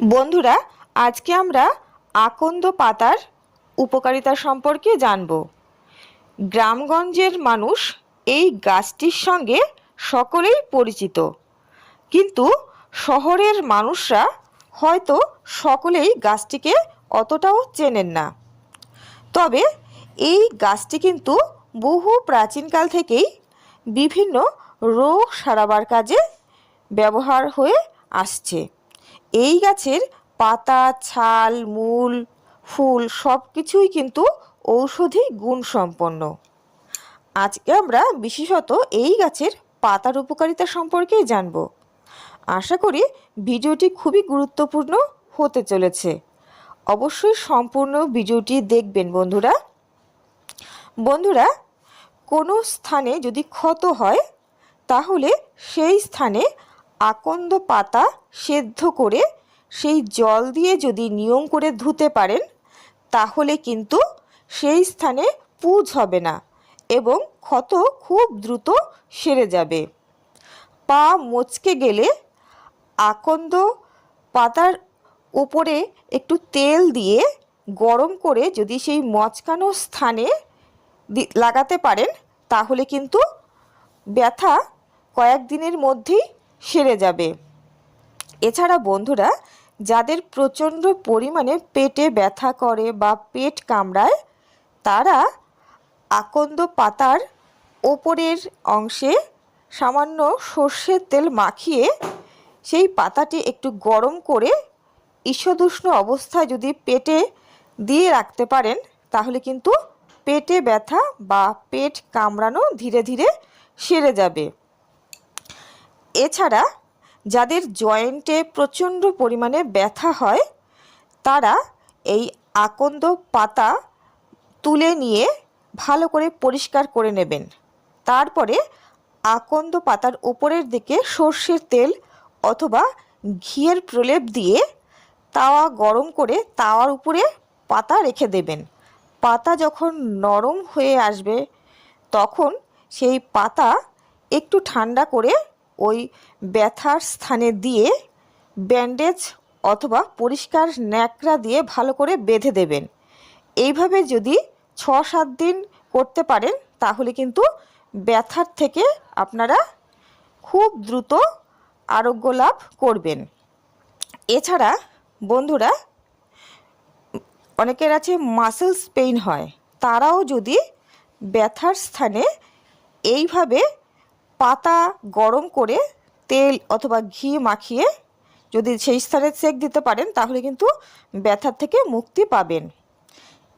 বন্ধুরা, আজকে আমরা আকন্দ পাতার উপকারিতা সম্পর্কে জানব। গ্রামগঞ্জের মানুষ এই গাছটির সঙ্গে সকলেই পরিচিত। কিন্তু শহরের মানুষরা হয়তো সকলেই গাছটিকে অতটাও চেনেন না। তবে এই গাছটি কিন্তু বহু প্রাচীনকাল থেকেই বিভিন্ন রোগ সারাবার কাজে ব্যবহার হয়ে আসছে। এই গাছের পাতা, ছাল, মূল, ফুল সব কিছুই কিন্তু ঔষধি গুণ সম্পন্ন আজকে আমরা বিশেষত এই গাছের পাতার উপকারিতা সম্পর্কেই জানব। আশা করি ভিডিওটি খুবই গুরুত্বপূর্ণ হতে চলেছে। অবশ্যই সম্পূর্ণ ভিডিওটি দেখবেন বন্ধুরা। বন্ধুরা, কোনো স্থানে যদি ক্ষত হয়, তাহলে সেই স্থানে আকন্দ পাতা সেদ্ধ করে সেই জল দিয়ে যদি নিয়ম করে ধুতে পারেন, তাহলে কিন্তু সেই স্থানে পুজ হবে না এবং ক্ষত খুব দ্রুত সেরে যাবে। পা মচকে গেলে আকন্দ পাতার উপরে একটু তেল দিয়ে গরম করে যদি সেই মচকানো স্থানে লাগাতে পারেন, তাহলে কিন্তু ব্যথা কয়েকদিনের মধ্যেই সেরে যাবে। এছাড়া বন্ধুরা, যাদের প্রচণ্ড পরিমাণে পেটে ব্যথা করে বা পেট কামড়ায়, তারা আকন্দ পাতার ওপরের অংশে সামান্য সর্ষের তেল মাখিয়ে সেই পাতাটি একটু গরম করে ঈষদুষ্ণ অবস্থায় যদি পেটে দিয়ে রাখতে পারেন, তাহলে কিন্তু পেটে ব্যথা বা পেট কামড়ানো ধীরে ধীরে সেরে যাবে। এছাড়া যাদের জয়েন্টে প্রচণ্ড পরিমাণে ব্যথা হয়, তারা এই আকন্দ পাতা তুলে নিয়ে ভালো করে পরিষ্কার করে নেবেন। তারপরে আকন্দ পাতার উপরের দিকে সর্ষের তেল অথবা ঘিয়ের প্রলেপ দিয়ে তাওয়া গরম করে তাওয়ার উপরে পাতা রেখে দেবেন। পাতা যখন নরম হয়ে আসবে, তখন সেই পাতা একটু ঠান্ডা করে ওই ব্যথার স্থানে দিয়ে ব্যান্ডেজ অথবা পরিষ্কার ন্যাকড়া দিয়ে ভালো করে বেঁধে দেবেন। এইভাবে যদি ছ সাত দিন করতে পারেন, তাহলে কিন্তু ব্যথার থেকে আপনারা খুব দ্রুত আরোগ্য লাভ করবেন। এছাড়া বন্ধুরা, অনেকের আছে মাসেলস পেইন হয়, তারাও যদি ব্যথার স্থানে এইভাবে পাতা গরম করে তেল অথবা ঘি মাখিয়ে যদি সেই স্থানে সেক দিতে পারেন, তাহলে কিন্তু ব্যথার থেকে মুক্তি পাবেন।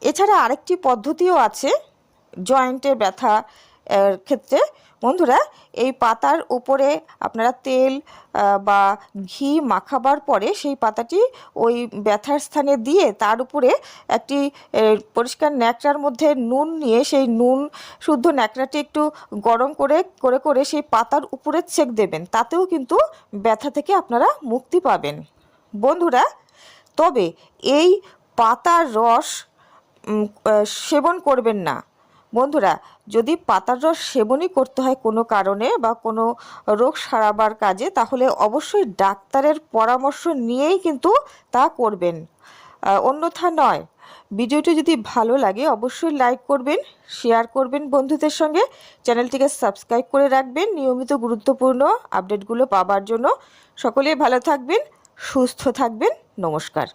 এছাড়া আরেকটি পদ্ধতিও আছে, জয়েন্টের ব্যথা ক্ষেত্রে বন্ধুরা, এই পাতার উপরে আপনারা তেল বা ঘি মাখাবার পরে সেই পাতাটি ওই ব্যথার স্থানে দিয়ে তার উপরে একটি পরিষ্কার ন্যাকড়ার মধ্যে নুন নিয়ে সেই নুন শুদ্ধ ন্যাকড়াটি একটু গরম করে করে করে সেই পাতার উপরে ছেক দেবেন। তাতেও কিন্তু ব্যথা থেকে আপনারা মুক্তি পাবেন। বন্ধুরা, তবে এই পাতার রস সেবন করবেন না। বন্ধুরা, যদি পাতার রস সেবনই করতে হয় কোনো কারণে বা কোনো রোগ সারাবার কাজে, তাহলে অবশ্যই ডাক্তারের পরামর্শ নিয়েই কিন্তু তা করবেন। অন্যথা নয়। ভিডিওটি যদি ভালো লাগে, অবশ্যই লাইক করবেন, শেয়ার করবেন বন্ধুদের সঙ্গে। চ্যানেলটিকে সাবস্ক্রাইব করে রাখবেন নিয়মিত গুরুত্বপূর্ণ আপডেটগুলো পাবার জন্য। সকলেই ভালো থাকবেন, সুস্থ থাকবেন। নমস্কার।